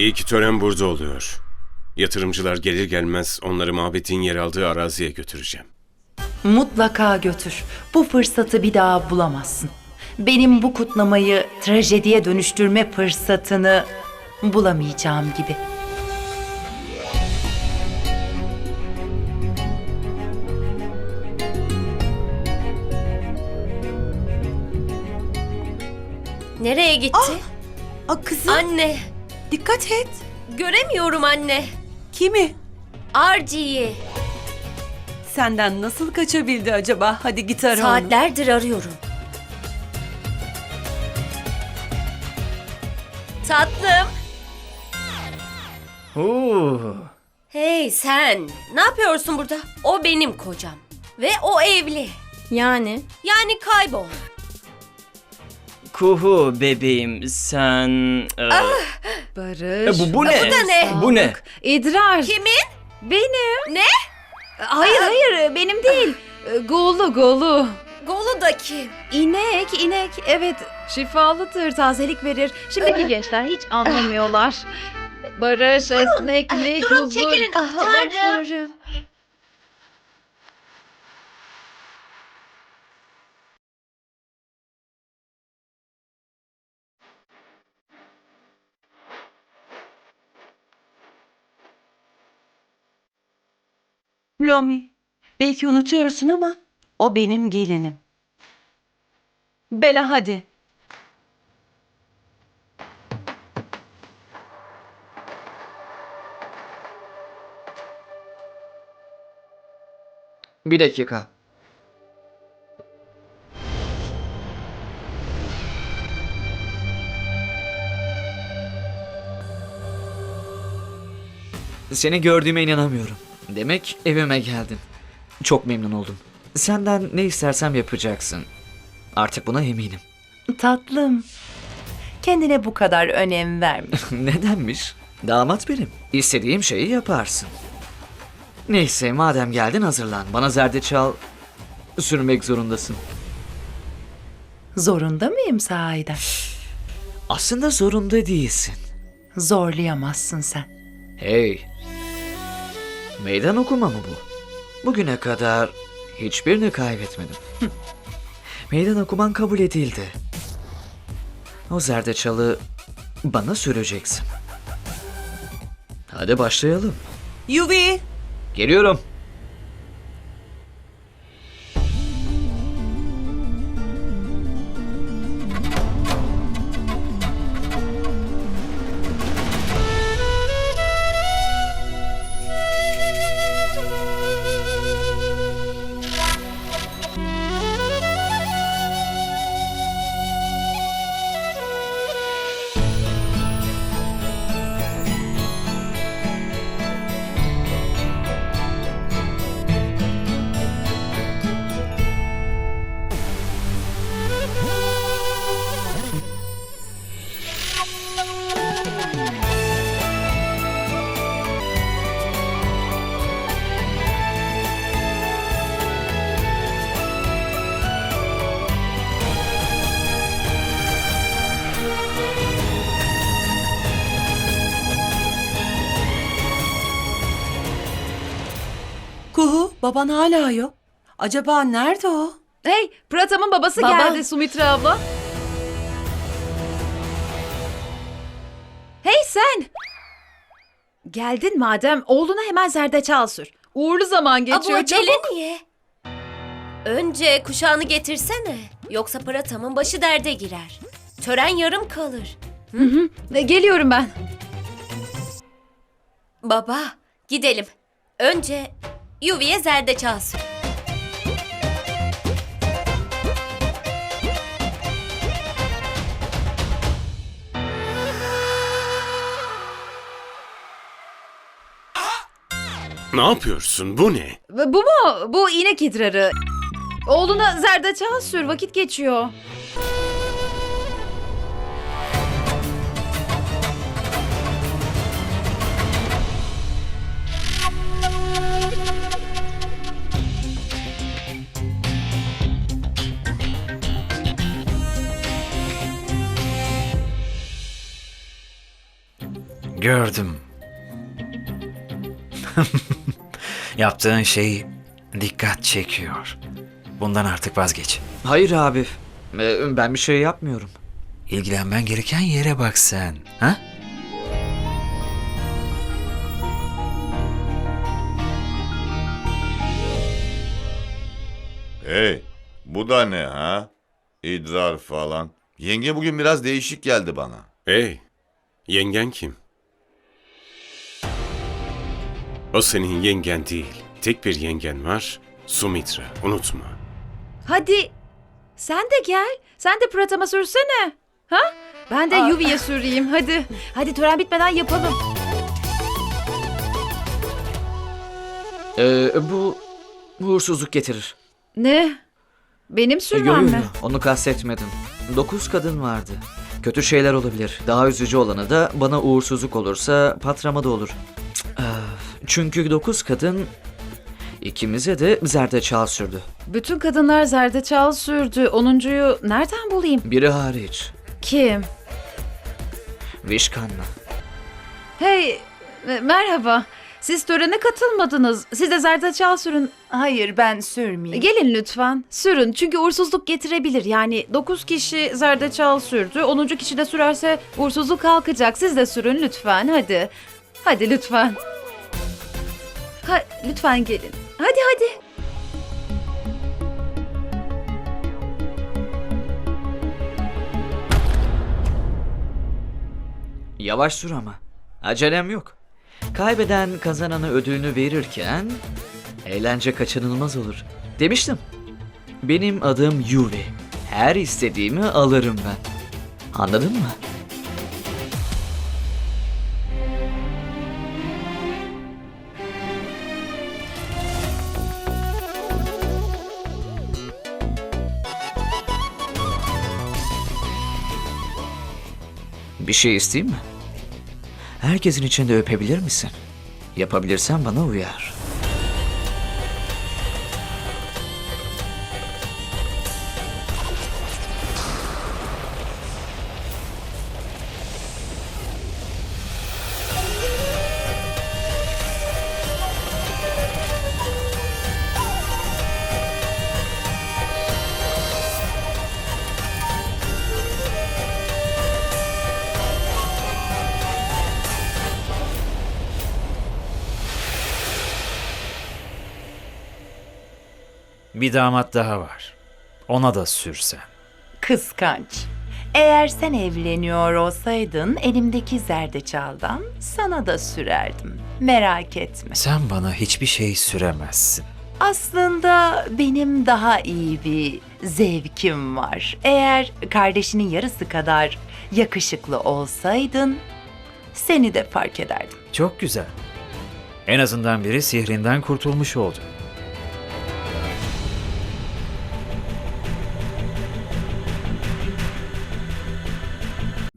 İyi ki tören burada oluyor. Yatırımcılar gelir gelmez onları mabedin yer aldığı araziye götüreceğim. Mutlaka götür. Bu fırsatı bir daha bulamazsın. Benim bu kutlamayı trajediye dönüştürme fırsatını bulamayacağım gibi. Nereye gitti? Aa, kızım Anne, dikkat et. göremiyorum anne. Kimi? Arci'yi. Senden nasıl kaçabildi acaba? Hadi git ara onu. Saatlerdir arıyorum. Tatlım. Oo. Hey sen, ne yapıyorsun burada? O benim kocam. Ve o evli. Yani? Yani kaybol. Kuhu bebeğim sen... e, Barış. e, bu, bu ne? Bu da ne? Bu ne? İdrar. Kimin? Benim. Ne? Hayır hayır benim değil. Ee, Golu golu. Golu da kim? İnek inek evet şifalıdır tazelik verir. Şimdiki gençler hiç anlamıyorlar. Barış, esneklik, huzur. Ah, Tanrım. Lomi. Belki unutuyorsun ama o benim gelinim. Bela hadi. Bir dakika. Seni gördüğüme inanamıyorum. Demek evime geldin. Çok memnun oldum. Senden ne istersem yapacaksın. Artık buna eminim. Tatlım, kendine bu kadar önem verme. Nedenmiş? Damat benim. İstediğim şeyi yaparsın. Neyse madem geldin hazırlan. Bana zerdeçal sürmek zorundasın. Zorunda mıyım sahiden? Aslında zorunda değilsin. Zorlayamazsın sen. Hey. Meydan okuma mı bu? Bugüne kadar hiçbirini kaybetmedim. Meydan okuman kabul edildi. O zerdeçalı bana süreceksin. Hadi başlayalım. Yuvi. Geliyorum. Kuhu baban hala yok. Acaba nerede o? Hey Pratam'ın babası Baba. geldi Sumitra abla. Hey sen. Geldin madem oğluna hemen zerdeçal sür. Uğurlu zaman Aa, bu geçiyor acele çabuk. niye? Önce kuşağını getirsene. Yoksa Pratam'ın başı derde girer. Tören yarım kalır. E, Geliyorum ben. Baba, gidelim. Önce Yuvi'ye zerdeçal sür. Ne yapıyorsun? Bu ne? Bu mu? Bu inek idrarı. Oğluna zerdeçal sür vakit geçiyor. Gördüm. Yaptığın şey dikkat çekiyor. Bundan artık vazgeç. Hayır abi. Ee, Ben bir şey yapmıyorum. İlgilenmen gereken yere bak sen. Ha? Hey, bu da ne ha? İdrar falan. Yenge bugün biraz değişik geldi bana. Hey, yengen kim? O senin yengen değil. Tek bir yengen var. Sumitra, unutma. Hadi sen de gel. Sen de Pratama sürsene. Ha? Ben de Yuvi'ye süreyim hadi. Hadi tören bitmeden yapalım. Ee, bu uğursuzluk getirir. Ne? Benim E, sürmem mi? Onu kastetmedim. Dokuz kadın vardı. Kötü şeyler olabilir. Daha üzücü olanı da bana uğursuzluk olursa patrama da olur. Çünkü dokuz kadın ikimize de zerdeçal sürdü. Bütün kadınlar zerdeçal sürdü. Onuncuyu nereden bulayım? Biri hariç. Kim? Vişkan'la. Hey, e, merhaba. Siz törene katılmadınız. Siz de zerdeçal sürün. Hayır ben sürmeyeyim. Gelin lütfen. Sürün çünkü uğursuzluk getirebilir. Yani 9 kişi zerdeçal sürdü. 10. kişi de sürerse uğursuzluk kalkacak. Siz de sürün lütfen hadi. Hadi lütfen. Ha, lütfen gelin. Hadi hadi. Yavaş sür ama. Acelem yok. Kaybeden kazanana ödülünü verirken eğlence kaçınılmaz olur. Demiştim. Benim adım Yuvi. Her istediğimi alırım ben. Anladın mı? Bir şey isteyeyim mi? Herkesin içinde öpebilir misin? Yapabilirsen bana uyar. Bir damat daha var. Ona da sürsen. Kıskanç. Eğer sen evleniyor olsaydın elimdeki zerdeçaldan sana da sürerdim. Merak etme. Sen bana hiçbir şey süremezsin. Aslında benim daha iyi bir zevkim var. Eğer kardeşinin yarısı kadar yakışıklı olsaydın seni de fark ederdim. Çok güzel. En azından biri sihrinden kurtulmuş oldu.